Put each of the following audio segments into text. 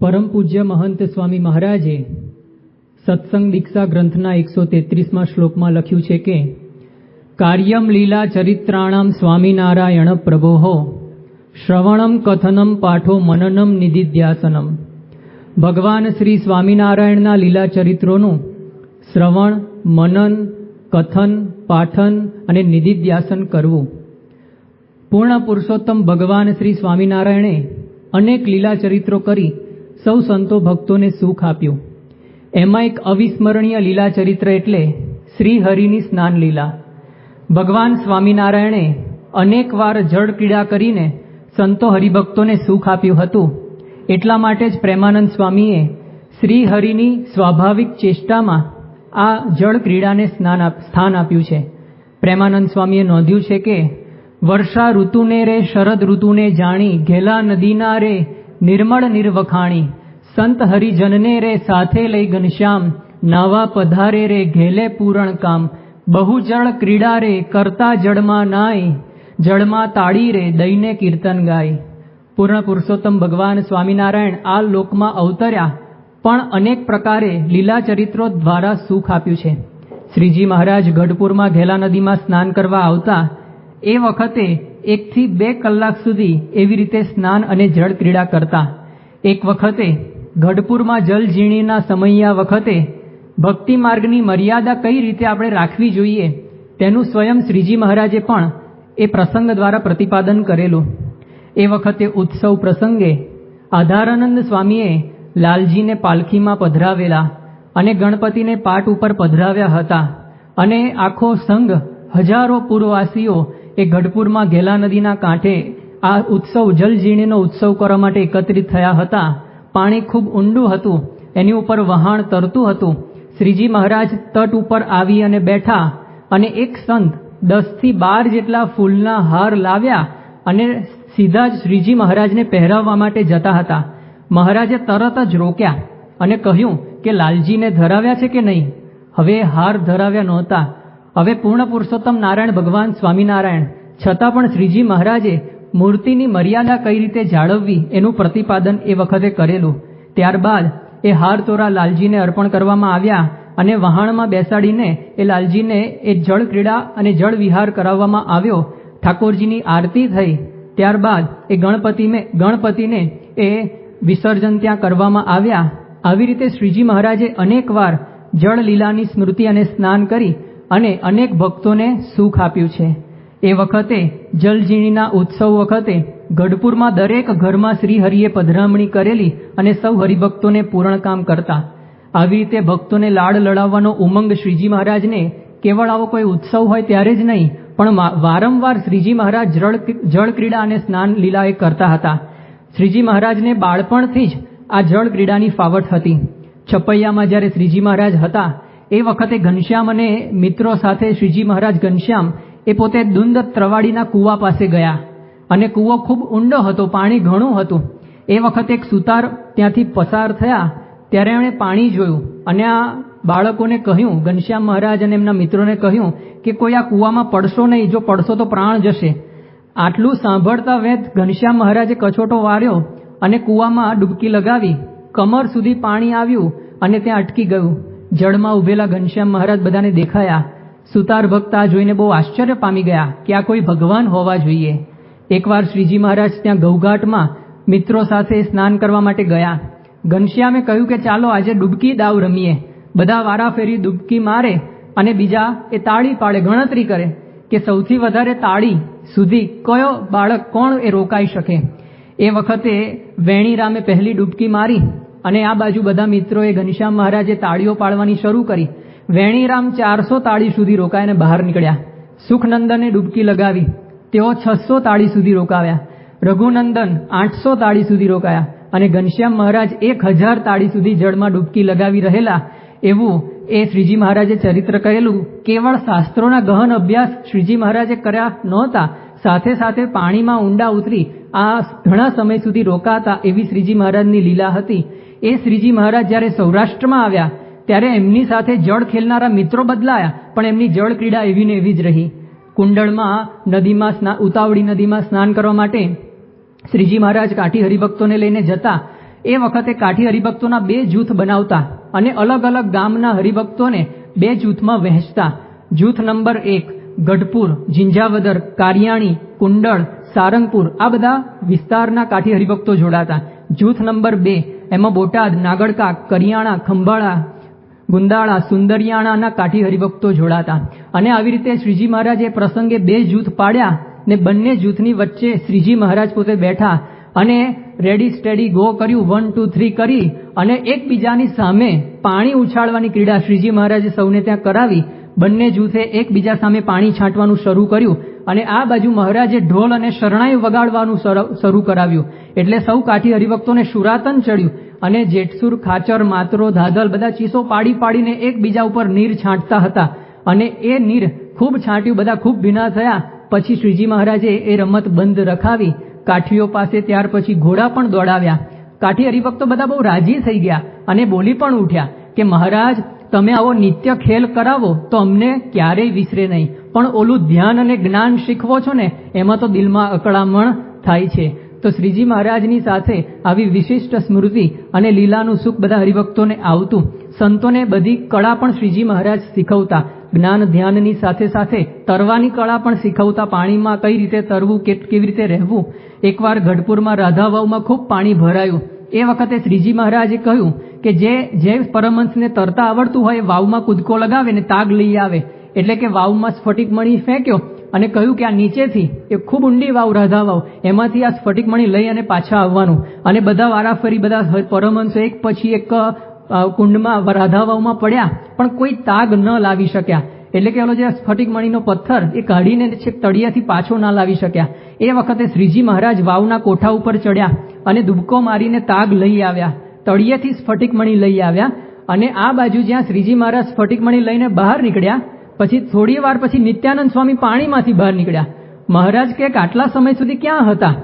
પરમ પૂજ્ય મહંત સ્વામી મહારાજે સત્સંગ દીક્ષા ગ્રંથના એકસો તેત્રીસમાં શ્લોકમાં લખ્યું છે કે, કાર્યમ લીલા ચરિત્રાણામ સ્વામિનારાયણ પ્રભોહો, શ્રવણમ કથનમ પાઠો મનનમ નિધિધ્યાસનમ. ભગવાન શ્રી સ્વામિનારાયણના લીલા ચરિત્રોનું શ્રવણ, મનન, કથન, પાઠન અને નિધિધ્યાસન કરવું. પૂર્ણ પુરુષોત્તમ ભગવાન શ્રી સ્વામિનારાયણે અનેક લીલા ચરિત્રો કરી સૌ સંતો ભક્તોને સુખ આપ્યું. એમાં એક અવિસ્મરણીય લીલા ચરિત્ર એટલે શ્રી હરિની સ્નાન લીલા ભગવાન સ્વામિનારાયણે અનેકવાર જળ ક્રીડા કરીને સંતો હરિભક્તોને સુખ આપ્યું હતું. એટલા માટે જ પ્રેમાનંદ સ્વામીએ શ્રી હરિની સ્વાભાવિક ચેષ્ટામાં આ જળ ક્રીડાને સ્નાન સ્થાન આપ્યું છે. પ્રેમાનંદ સ્વામીએ નોંધ્યું છે કે વર્ષા ઋતુને રે, શરદ ઋતુને જાણી ઘેલા નદીના રે નિર્મળ નિર્વખાણી, સંત હરિજનને રે સાથે લઈ ઘનશ્યામ, નાવા પધારે રે ઘેલે પૂરણ કામ બહુ જળ ક્રીડા રે કરતા જળમાં નાય, જળમાં તાળી રે દઈને કીર્તન ગાય. પૂર્ણ પુરુષોત્તમ ભગવાન સ્વામિનારાયણ આ લોકમાં અવતર્યા, પણ અનેક પ્રકારે લીલા ચરિત્રો દ્વારા સુખ આપ્યું છે. શ્રીજી મહારાજ ગઢપુરમાં ઘેલા નદીમાં સ્નાન કરવા આવતા, એ વખતે એકથી બે કલાક સુધી એવી રીતે સ્નાન અને જળ ક્રીડા કરતા. એક વખતે ગઢપુરમાં જલઝીણીના સમયયા વખતે ભક્તિ માર્ગની મર્યાદા કઈ રીતે આપણે રાખવી જોઈએ તેનું સ્વયં શ્રીજી મહારાજે પણ એ પ્રસંગ દ્વારા પ્રતિપાદન કરેલું. એ વખતે ઉત્સવ પ્રસંગે આધારાનંદ સ્વામીએ લાલજીને પાલખીમાં પધરાવેલા અને ગણપતિને પાટ ઉપર પધરાવ્યા હતા અને આખો સંઘ હજારો પૂર્વવાસીઓ એ ગઢપુરમાં ઘેલા નદીના કાંઠે આ ઉત્સવ જલજીણીનો ઉત્સવ કરવા માટે એકત્રિત થયા હતા. પાણી ખૂબ ઊંડું હતું. એની ઉપર વહાણ તરતું હતું. શ્રીજી મહારાજ તટ ઉપર આવી અને બેઠા અને એક સંત દસથી બાર જેટલા ફૂલના હાર લાવ્યા અને સીધા જ શ્રીજી મહારાજને પહેરાવવા માટે જતા હતા. મહારાજે તરત જ રોક્યા અને કહ્યું કે લાલજીને ધરાવ્યા છે કે નહીં? હવે હાર ધરાવ્યા નહોતા. હવે પૂર્ણ પુરુષોત્તમ નારાયણ ભગવાન સ્વામિનારાયણ, છતાં પણ શ્રીજી મહારાજે મૂર્તિની મર્યાદા કઈ રીતે જાળવવી એનું પ્રતિપાદન એ વખતે કરેલું. ત્યારબાદ એ હાર તોરા લાલજીને અર્પણ કરવામાં આવ્યા અને વહાણમાં બેસાડીને એ લાલજીને એ જળ ક્રીડા અને જળ વિહાર કરાવવામાં આવ્યો. ઠાકોરજીની આરતી થઈ. ત્યારબાદ એ ગણપતિને ગણપતિને એ વિસર્જન ત્યાં કરવામાં આવ્યા. આવી રીતે શ્રીજી મહારાજે અનેકવાર જળ લીલાની સ્મૃતિ અને સ્નાન કરી અને અનેક ભક્તોને સુખ આપ્યું છે. એ વખતે જલઝીણીના ઉત્સવ વખતે ગઢપુરમાં દરેક ઘરમાં શ્રી હરિએ પધરામણી કરેલી અને સૌ હરિભક્તોને પૂરણ કામ કરતા. આવી રીતે ભક્તોને લાડ લડાવવાનો ઉમંગ શ્રીજી મહારાજને કેવળ આવો કોઈ ઉત્સવ હોય ત્યારે જ નહીં, પણ વારંવાર શ્રીજી મહારાજ જળ જળ ક્રીડા અને સ્નાન લીલા એ કરતા હતા. શ્રીજી મહારાજને બાળપણથી જ આ જળ ક્રીડાની ફાવટ હતી. છપૈયામાં જ્યારે શ્રીજી મહારાજ હતા એ વખતે ઘનશ્યામ અને મિત્રો સાથે શ્રીજી મહારાજ ઘનશ્યામ એ પોતે દુંદ ત્રવાડીના કૂવા પાસે ગયા. અને કૂવો ખૂબ ઊંડો હતો, પાણી ઘણું હતું. એ વખતે એક સુતાર ત્યાંથી પસાર થયા, ત્યારે એણે પાણી જોયું. અને આ બાળકોને કહ્યું, ઘનશ્યામ મહારાજ અને એમના મિત્રોને કહ્યું કે કોઈ આ કૂવામાં પડશો નહીં, જો પડશો તો પ્રાણ જશે. આટલું સાંભળતા વેદ ઘનશ્યામ મહારાજે કછોટો વાર્યો અને કૂવામાં ડૂબકી લગાવી. કમર સુધી પાણી આવ્યું અને ત્યાં અટકી ગયું. જળમાં ઉભેલા ઘનશ્યામ મહારાજ બધાને દેખાયા. સુતાર ભક્ત આ જોઈને બહુ આશ્ચર્ય પામી ગયા કે આ કોઈ ભગવાન હોવા જોઈએ. એકવાર શ્રીજી મહારાજ ત્યાં ગૌઘાટમાં મિત્રો સાથે સ્નાન કરવા માટે ગયા. ઘનશ્યામે કહ્યું કે ચાલો આજે ડૂબકી દાવ રમીએ. બધા વારાફેરી ડૂબકી મારે અને બીજા એ તાળી પાડે ગણતરી કરે કે સૌથી વધારે તાળી સુધી કયો બાળક કોણ એ રોકાઈ શકે. એ વખતે વેણીરામે પહેલી ડૂબકી મારી અને આ બાજુ બધા મિત્રોએ ઘનશ્યામ મહારાજે તાળીઓ પાડવાની શરૂ કરી. વેણીરામ ચારસો તાળી સુધી રોકાઈને બહાર નીકળ્યા. સુખનંદને ડૂબકી લગાવી. તેઓ છસો તાળી સુધી રોકાવ્યા. રઘુનંદન આઠસો તાળી સુધી રોકાયા અને ઘનશ્યામ મહારાજ એક હજાર તાળી સુધી જળમાં ડૂબકી લગાવી રહેલા એવું એ શ્રીજી મહારાજે ચરિત્ર કરેલું. કેવળ શાસ્ત્રોના ગહન અભ્યાસ શ્રીજી મહારાજે કર્યા નહોતા. સાથે સાથે પાણીમાં ઊંડા ઉતરી આ ઘણા સમય સુધી રોકાતા એવી શ્રીજી મહારાજની લીલા હતી. એ શ્રીજી મહારાજ જ્યારે સૌરાષ્ટ્રમાં આવ્યા, ત્યારે એમની સાથે જળ ખેલનારા મિત્રો બદલાયા, પણ એમની જળ ક્રીડા એવી ને એવી જ રહી. કુંડળમાં, નદીમાં સ્ના, ઉતાવળી નદીમાં સ્નાન કરવા માટે શ્રીજી મહારાજ કાઠી હરિભક્તોને લઈને જતા, એ વખતે કાઠી હરિભક્તોના બે જૂથ બનાવતા અને અલગ અલગ ગામના હરિભક્તોને બે જૂથમાં વહેંચતા. જૂથ નંબર એક, ગઢપુર, જિંજાવદર, કારિયાણી, કુંડળ, સારંગપુર, આ બધા વિસ્તારના કાઠી હરિભક્તો જોડાતા. જૂથ નંબર બે એમાં બોટાદ, નાગડકા, કરિયાણા, ખંભાળા, ગુંદાળા, સુંદરિયાણાના કાઠી હરિભક્તો જોડાતા. અને આવી રીતે શ્રીજી મહારાજે પ્રસંગે બે જૂથ પાડ્યા ને બંને જૂથની વચ્ચે શ્રીજી મહારાજ પોતે બેઠા અને રેડી સ્ટેડી ગો કર્યું વન ટુ થ્રી કરી અને એકબીજાની સામે પાણી ઉછાળવાની ક્રીડા શ્રીજી મહારાજે સૌને ત્યાં કરાવી. બંને જૂથે એકબીજા સામે પાણી છાંટવાનું શરૂ કર્યું. અને આ બાજુ મહારાજે ઢોલ અને શરણાઈ વગાડવાનું શરૂ કરાવ્યું. એટલે સૌ કાઠી હરિભક્તોને શુરાતન ચડ્યું અને જેઠસુર, ખાચર, માતરો, ધાધલ બધા ચીસો પાડી પાડીને એકબીજા ઉપર નીર છાંટતા હતા. અને એ નીર ખૂબ છાંટ્યું, બધા ખૂબ ભીના થયા. પછી શ્રીજી મહારાજે એ રમત બંધ રખાવી, કાઠીઓ પાસે ત્યાર પછી ઘોડા પણ દોડાવ્યા. કાઠી હરિભક્તો બધા બહુ રાજી થઈ ગયા અને બોલી પણ ઉઠ્યા કે મહારાજ, તમે આવો નિત્ય ખેલ કરાવો, તો અમને ક્યારેય વિસરે નહીં. પણ ઓલું ધ્યાન અને જ્ઞાન શીખવો છો ને, એમાં તો દિલમાં અકળામણ થાય છે. તો શ્રીજી મહારાજની સાથે આવી વિશિષ્ટ સ્મૃતિ અને લીલાનું સુખ બધા હરિભક્તોને આવતું. સંતોને બધી કળા પણ શ્રીજી મહારાજ શીખવતા. જ્ઞાન ધ્યાનની સાથે સાથે તરવાની કળા પણ શીખવતા. પાણીમાં કઈ રીતે તરવું કેવી રીતે રહેવું. એકવાર ગઢપુરમાં રાધાવાવમાં ખૂબ પાણી ભરાયું. એ વખતે શ્રીજી મહારાજે કહ્યું કે જે જે પરમહંસને તરતા આવડતું હોય વાવમાં કૂદકો લગાવે ને તાગ લઈ આવે. એટલે કે વાવમાં સ્ફટિક મણી ફેંક્યો અને કહ્યું કે આ નીચેથી એ ખૂબ ઊંડી વાવ રાધા વાવ, એમાંથી આ સ્ફટિક મણી લઈ અને પાછા આવવાનું. અને બધા વારાફરી બધા પરમહંસો એક પછી એક કુંડમાં રાધા વાવમાં પડ્યા, પણ કોઈ તાગ ન લાવી શક્યા. એટલે કે ઓલો જે સ્ફટિક મણીનો પથ્થર, એ કાઢીને છેક તળિયાથી પાછો ના લાવી શક્યા. એ વખતે શ્રીજી મહારાજ વાવના કોઠા ઉપર ચડ્યા અને દુબકો મારીને તાગ લઈ આવ્યા. તળિયેથી સ્ફટિક મણી લઈ આવ્યા અને આ બાજુ જ્યાં શ્રીજી મહારાજ સ્ફટિક મણી લઈને બહાર નીકળ્યા પછી થોડી વાર પછી નિત્યાનંદ સ્વામી પાણીમાંથી બહાર નીકળ્યા. મહારાજ કે, આટલા સમય સુધી ક્યાં હતા?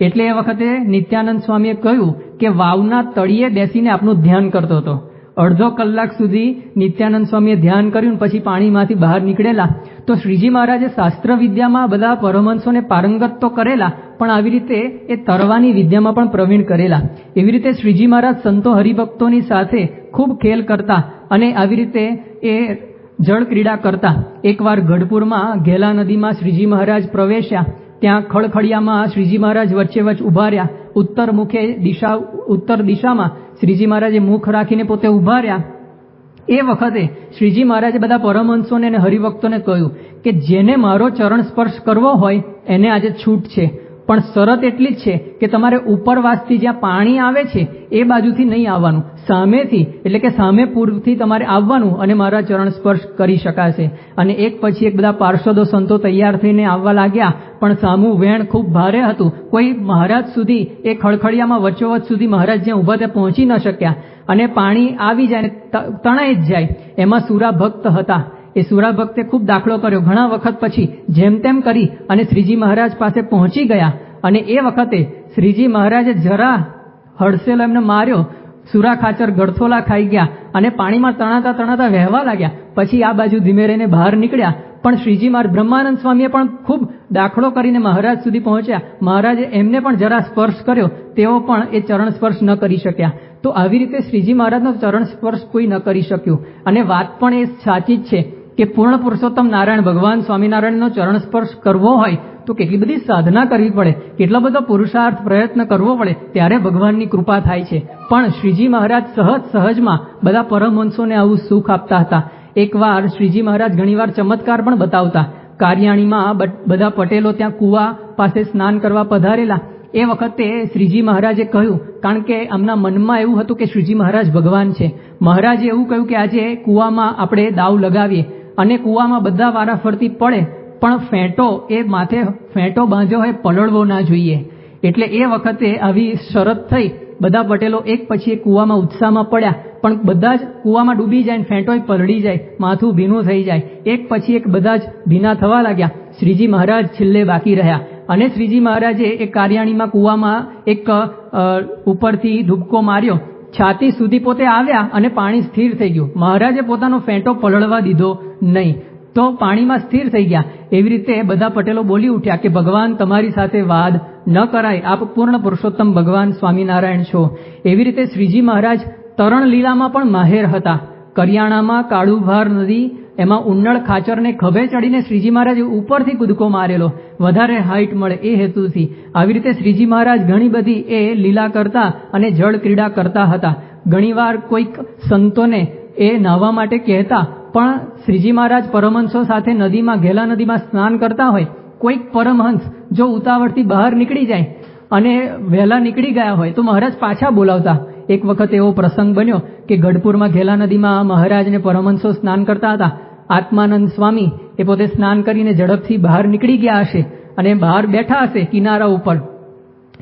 એટલે એ વખતે નિત્યાનંદ સ્વામીએ કહ્યું કે, વાવના તળિયે બેસીને આપનું ધ્યાન કરતો હતો. અડધો કલાક સુધી નિત્યાનંદ સ્વામીએ ધ્યાન કર્યું પછી પાણીમાંથી બહાર નીકળેલા. તો શ્રીજી મહારાજે શાસ્ત્ર વિદ્યામાં બધા પરમહંસોને પારંગત તો કરેલા, પણ આવી રીતે એ તરવાની વિદ્યામાં પણ પ્રવીણ કરેલા. એવી રીતે શ્રીજી મહારાજ સંતો હરિભક્તોની સાથે ખૂબ ખેલ કરતા અને આવી રીતે એ જળ ક્રીડા કરતા એકવાર ગઢપુરમાં ઘેલા નદીમાં શ્રીજી મહારાજ પ્રવેશ્યા, ત્યાં ખળખળિયામાં શ્રીજી મહારાજ વચ્ચે વચ્ચે ઊભા રહ્યા ઉત્તર મુખે દિશા, ઉત્તર દિશામાં શ્રીજી મહારાજે મુખ રાખીને પોતે ઊભા રહ્યા એ વખતે શ્રીજી મહારાજે બધા પરમહંસોને અને હરિભક્તોને કહ્યું કે જેને મારો ચરણ સ્પર્શ કરવો હોય, એને આજે છૂટ છે. પણ શરત એટલી જ છે કે તમારે ઉપરવાસથી જ્યાં પાણી આવે છે, એ બાજુથી નહીં આવવાનું. સામેથી, એટલે કે સામે પૂર્વથી તમારે આવવાનું અને મારા ચરણ સ્પર્શ કરી શકાશે. અને એક પછી એક બધા પાર્ષદો સંતો તૈયાર થઈને આવવા લાગ્યા, પણ સામું વેણ ખૂબ ભારે હતું. કોઈ મહારાજ સુધી, એ ખળખળિયામાં વચ્ચોવચ સુધી મહારાજ જ્યાં ઊભા ત્યાં પહોંચી ન શક્યા. અને પાણી આવી જાય તણાઈ જ જાય. એમાં સુરા ભક્ત હતા. એ સુરા ભક્તે ખૂબ દાખલો કર્યો. ઘણા વખત પછી જેમ તેમ કરી અને શ્રીજી મહારાજ પાસે પહોંચી ગયા અને એ વખતે શ્રીજી મહારાજે જરા હડસેલો એમને માર્યો. સુરા ખાચર ગળથોલા ખાઈ ગયા અને પાણીમાં તણાતા તણાતા વહેવા લાગ્યા. પછી આ બાજુ ધીમે રહીને બહાર નીકળ્યા. પણ શ્રીજી મહારાજ બ્રહ્માનંદ સ્વામીએ પણ ખૂબ દાખલો કરીને મહારાજ સુધી પહોંચ્યા. મહારાજે એમને પણ જરા સ્પર્શ કર્યો. તેઓ પણ એ ચરણ સ્પર્શ ન કરી શક્યા. તો આવી રીતે શ્રીજી મહારાજનો ચરણ સ્પર્શ કોઈ ન કરી શક્યું. અને વાત પણ એ સાચી જ છે. કે પૂર્ણ પુરુષોત્તમ નારાયણ ભગવાન સ્વામિનારાયણનો ચરણ સ્પર્શ કરવો હોય, તો કેટલી બધી સાધના કરવી પડે, કેટલો બધો પુરુષાર્થ પ્રયત્ન કરવો પડે, ત્યારે ભગવાનની કૃપા થાય છે. પણ શ્રીજી મહારાજ સહજ સહજમાં બધા પરમહંસોને આવું સુખ આપતા હતા. એકવાર શ્રીજી મહારાજ ઘણીવાર ચમત્કાર પણ બતાવતા. કારિયાણીમાં બધા પટેલો ત્યાં કુવા પાસે સ્નાન કરવા પધારેલા. એ વખતે શ્રીજી મહારાજે કહ્યું, કારણ કે આમના મનમાં એવું હતું કે શ્રીજી મહારાજ ભગવાન છે. મહારાજે એવું કહ્યું કે આજે કુવામાં આપણે દાવ લગાવીએ. અને કૂવામાં બધા વારા ફરતી પડે, પણ ફેંટો એ માથે ફેંટો બાંધ્યો હોય પલળવો ના જોઈએ. એટલે એ વખતે આવી શરત થઈ, બધા પટેલો એક પછી એક કૂવામાં ઉત્સાહમાં પડ્યા, પણ બધા જ કૂવામાં ડૂબી જાય ને ફેંટોય પલળી જાય, માથું ભીનું થઈ જાય. એક પછી એક બધા જ ભીના થવા લાગ્યા. શ્રીજી મહારાજ છેલ્લે બાકી રહ્યા. અને શ્રીજી મહારાજે એક કાર્યાણીમાં કૂવામાં એક ઉપરથી ધૂબકો માર્યો. છાતી સુધી પોતે આવ્યા અને પાણી સ્થિર થઈ ગયું. મહારાજે પોતાનો ફેંટો પલળવા દીધો નહીં. તો પાણીમાં સ્થિર થઈ ગયા. એવી રીતે બધા પટેલો બોલી ઉઠ્યા કે, ભગવાન, તમારી સાથે વાદ ન કરાય. આપ પૂર્ણ પુરુષોત્તમ ભગવાન સ્વામિનારાયણ છો. એવી રીતે શ્રીજી મહારાજ તરણ લીલામાં પણ માહેર હતા. કરિયાણામાં કાળુભાર નદી, એમાં ઉન્નળ ખાચરને ખભે ચડીને શ્રીજી મહારાજ ઉપરથી કૂદકો મારેલો. વધારે હાઇટ મળે એ હેતુથી. આવી રીતે શ્રીજી મહારાજ ઘણી બધી એ લીલા કરતા અને જળ ક્રીડા કરતા હતા. ઘણીવાર કોઈક સંતોને એ નાહવા માટે કહેતા, પણ શ્રીજી મહારાજ પરમહંસો સાથે નદીમાં, ઘેલા નદીમાં સ્નાન કરતા હોય, કોઈક પરમહંસ જો ઉતાવળથી બહાર નીકળી જાય અને વહેલા નીકળી ગયા હોય, તો મહારાજ પાછા બોલાવતા. એક વખત એવો પ્રસંગ બન્યો કે ગઢપુરમાં ઘેલા નદીમાં મહારાજને પરમહંસો સ્નાન કરતા હતા. આત્માનંદ સ્વામી એ પોતે સ્નાન કરીને ઝડપથી બહાર નીકળી ગયા હશે અને બહાર બેઠા હશે કિનારા ઉપર.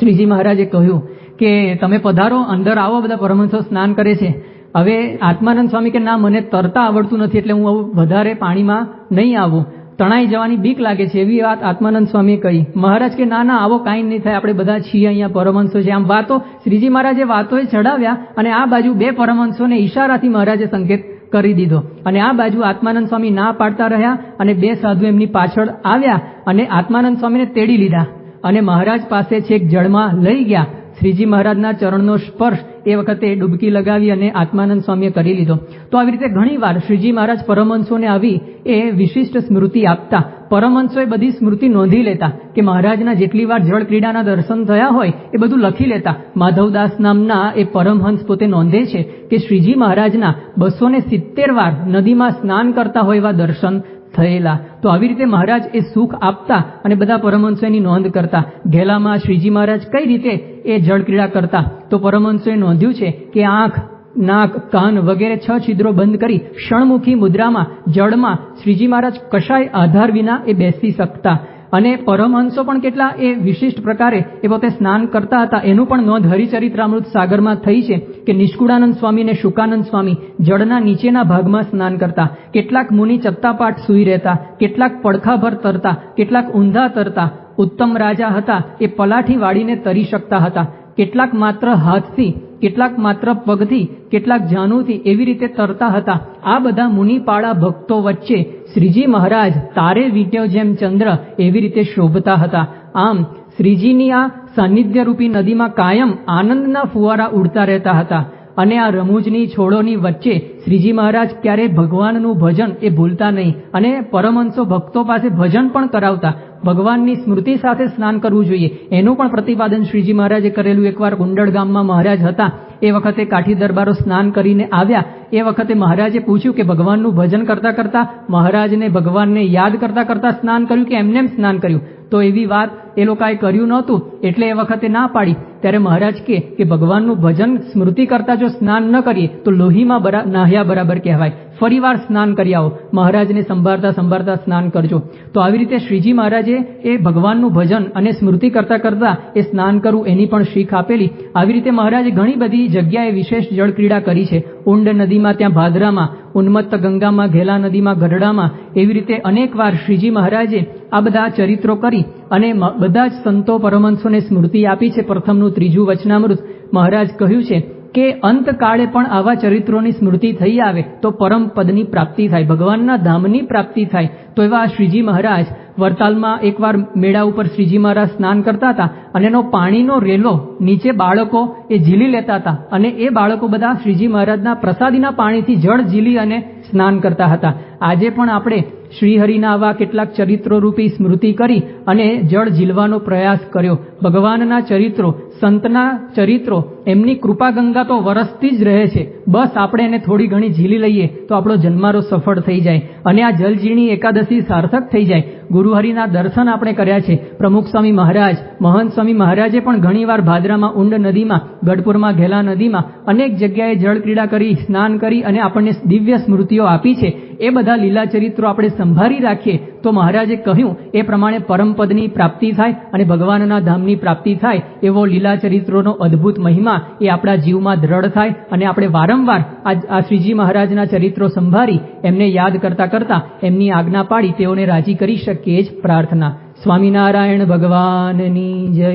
શ્રીજી મહારાજે કહ્યું કે તમે પધારો, અંદર આવો, બધા પરમહંસો સ્નાન કરે છે. હવે આત્માનંદ સ્વામી કે ના, મને તરતા આવડતું નથી એટલે હું વધારે પાણીમાં નહીં આવું. તણાઈ જવાની બીક લાગે છે એવી વાત આત્માનંદ સ્વામીએ કહી. મહારાજ કે ના ના, આવો કાંઈ નહીં થાય, આપણે બધા છીએ અહીંયા પરમહંસો છે. આમ વાતો, શ્રીજી મહારાજે વાતોએ ચડાવ્યા અને આ બાજુ બે પરમહંસોને ઈશારાથી મહારાજે સંકેત કરી દીધો. અને આ બાજુ આત્માનંદ સ્વામી ના પાડતા રહ્યા અને બે સાધુ એમની પાછળ આવ્યા અને આત્માનંદ સ્વામીને તેડી લીધા. અને મહારાજ પાસે છેક જળમાં લઈ ગયા. શ્રીજી મહારાજના ચરણનો સ્પર્શ એ વખતે ડૂબકી લગાવી અને આત્માનંદ સ્વામીએ કરી લીધો. તો આવી રીતે ઘણી વાર શ્રીજી મહારાજ પરમહંસોને આવી એ વિશિષ્ટ સ્મૃતિ આપતા પરમહંસોએ બધી સ્મૃતિ નોંધી લેતા કે મહારાજના જેટલી વાર જળ ક્રીડાના દર્શન થયા હોય એ બધું લખી લેતા. માધવદાસ નામના એ પરમહંસ પોતે નોંધે છે કે શ્રીજી મહારાજના બસો સિત્તેર વાર નદીમાં સ્નાન કરતા હોય એવા દર્શન થયેલા. તો આવી રીતે મહારાજ એ સુખ આપતા અને બધા પરમહંસો એની નોંધ કરતા. ઘેલામાં શ્રીજી મહારાજ કઈ રીતે એ જળ ક્રીડા કરતા? તો પરમહંસોએ નોંધ્યું છે કે આંખ નાક, કાન વગેરે છ છિદ્રો બંધ કરી ક્ષણમુખી મુદ્રામાં, જળમાં શ્રીજી મહારાજ કશાય આધાર વિના એ બેસી શકતા. અને પરમહંસો પણ કેટલા એ વિશિષ્ટ પ્રકારે એ પોતે સ્નાન કરતા હતા. એનું પણ નોંધ હરિચરિત્રામૃત સાગરમાં થઈ છે કે નિષ્કુળાનંદ સ્વામી અને શુકાનંદ સ્વામી જળના નીચેના ભાગમાં સ્નાન કરતા. કેટલાક મુનિ ચત્તાપાઠ સૂઈ રહેતા, કેટલાક પડખાભર તરતા, કેટલાક ઊંધા તરતા. ઉત્તમ રાજા હતા એ પલાઠી વાળીને તરી શકતા હતા. કેટલાક માત્ર હાથથી કેટલાક માત્ર પગથી, કેટલાક જાનુથી એવી રીતે તરતા હતા. આ બધા મુનિપાળા ભક્તો વચ્ચે શ્રીજી મહારાજ તારે વીટ્યો જેમ ચંદ્ર એવી રીતે શોભતા હતા. આમ, શ્રીજીની આ સાનિધ્યરૂપી નદીમાં કાયમ આનંદના ફુવારા ઉડતા રહેતા હતા અને આ રમૂજની છોડોની વચ્ચે શ્રીજી મહારાજ ક્યારેય ભગવાનનું ભજન એ ભૂલતા નહીં અને પરમહંસો ભક્તો પાસે ભજન પણ કરાવતા. ભગવાનની સ્મૃતિ સાથે સ્નાન કરવું જોઈએ. એનું પણ પ્રતિપાદન શ્રીજી મહારાજે કરેલું એકવાર કુંડળ ગામમાં મહારાજ હતા. એ વખતે કાઠી દરબારો સ્નાન કરીને આવ્યા. એ વખતે મહારાજે પૂછ્યું કે ભગવાનનું ભજન કરતા કરતા મહારાજને ભગવાનને યાદ કરતા કરતા સ્નાન કર્યું કે એમને સ્નાન કર્યું? તો એવી વાત એ લોકોએ કર્યું નહોતું, એટલે એ વખતે ના પાડી. ત્યારે મહારાજ કે કે ભગવાનનું ભજન સ્મૃતિ કરતા જો સ્નાન ન કરીએ, તો લોહીમાં નાહ્યા બરાબર કહેવાય. ફરીવાર સ્નાન કરી આવો. મહારાજને સંભાળતા સંભાળતા સ્નાન કરજો. તો આવી રીતે શ્રીજી મહારાજે એ ભગવાનનું ભજન અને સ્મૃતિ કરતા કરતા એ સ્નાન કરવું એની પણ શીખ આપેલી. આવી રીતે મહારાજે ઘણી બધી જગ્યાએ વિશેષ જળક્રીડા કરી છે. ઉંડ નદીમાં ત્યાં ભાદરામાં, ઉન્મત્ત ગંગામાં, ઘેલા નદીમાં ગઢડામાં. એવી રીતે અનેકવાર શ્રીજી મહારાજે આ બધા ચરિત્રો કરી. અને બધા જ સંતો પરમહંસોને સ્મૃતિ આપી છે પ્રથમનું ત્રીજું વચનામૃત. મહારાજ કહ્યું છે કે અંતકાળે પણ આવા ચરિત્રોની સ્મૃતિ થઈ આવે તો પરમ પદની પ્રાપ્તિ થાય, ભગવાનના ધામની પ્રાપ્તિ થાય. તો એવા શ્રીજી મહારાજ વરતાલમાં એકવાર મેળા ઉપર શ્રીજી મહારાજ સ્નાન કરતા હતા અને એનો પાણીનો રેલો નીચે બાળકો એ ઝીલી લેતા હતા અને એ બાળકો બધા શ્રીજી મહારાજના પ્રસાદીના પાણીથી જળ ઝીલી અને સ્નાન કરતા હતા. આજે પણ આપણે શ્રીહરિના આવા કેટલાક ચરિત્રો રૂપી સ્મૃતિ કરી અને જળ ઝીલવાનો પ્રયાસ કર્યો. ભગવાનના ચરિત્રો, સંતના ચરિત્રો, એમની કૃપાગંગા તો વરસતી જ રહે છે. બસ આપણે એને થોડી ઘણી ઝીલી લઈએ તો આપણો જન્મારો સફળ થઈ જાય અને આ જલઝીણી એકાદશી સાર્થક થઈ જાય. ગુરુહરિના દર્શન આપણે કર્યા છે. પ્રમુખ સ્વામી મહારાજ, મહંત સ્વામી મહારાજે પણ ઘણીવાર ભાદરામાં ઊંડ નદીમાં, ગઢપુરમાં ઘેલા નદીમાં અનેક જગ્યાએ જળક્રીડા કરી, સ્નાન કરી અને આપણને દિવ્ય સ્મૃતિઓ આપી છે. એ બધા લીલા ચરિત્રો આપણે સંભાળી રાખીએ, તો મહારાજે કહ્યું, એ પ્રમાણે પરમપદની પ્રાપ્તિ થાય અને ભગવાનના ધામની પ્રાપ્તિ થાય, એવો લીલા ચરિત્રોનો અદ્ભુત મહિમા એ આપણા જીવમાં દ્રઢ થાય અને આપણે વારંવાર આ શ્રીજી મહારાજના ચરિત્રો સંભાળી, એમને યાદ કરતા કરતા એમની આજ્ઞા પાડી, તેઓને રાજી કરી શકીએ જ પ્રાર્થના. સ્વામિનારાયણ ભગવાનની જય.